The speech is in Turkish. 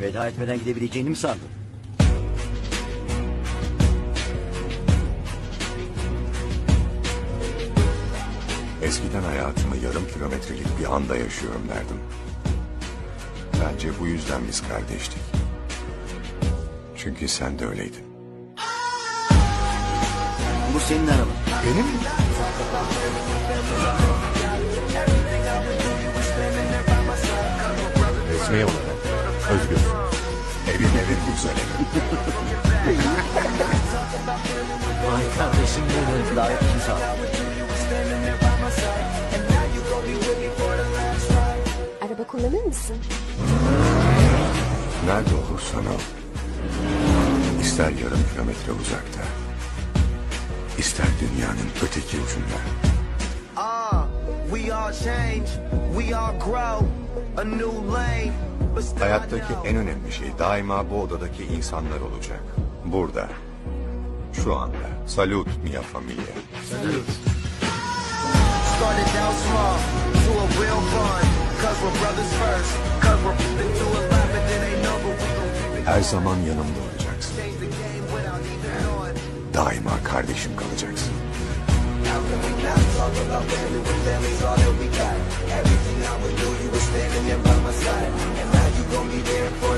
Veda etmeden gidebileceğini mi sandın? Eskiden hayatımı yarım kilometrelik bir anda yaşıyorum derdim. Bence bu yüzden biz kardeştik. Çünkü sen de öyleydin. Bu senin araban. Benim mi? Resmi olarak özgür. Evin evin güzelim. Vay kardeşim benim. İçin sağ. Araba kullanır mısın? Nerede olursan ol. İster yarım kilometre uzakta. ister dünyanın öteki ucunda. Ah, we all change, we all grow, Hayattaki en önemli şey daima bu odadaki insanlar olacak. Burada. Şu anda. Salut mia familia. Started out small to a real bond. Cause we're brothers first. Cause we're f***ing to a lot, but then they know but we gon' keep it. Her zaman yanımda olacaksın. Daima kardeşim kalacaksın. You were got. And now you gon' be there for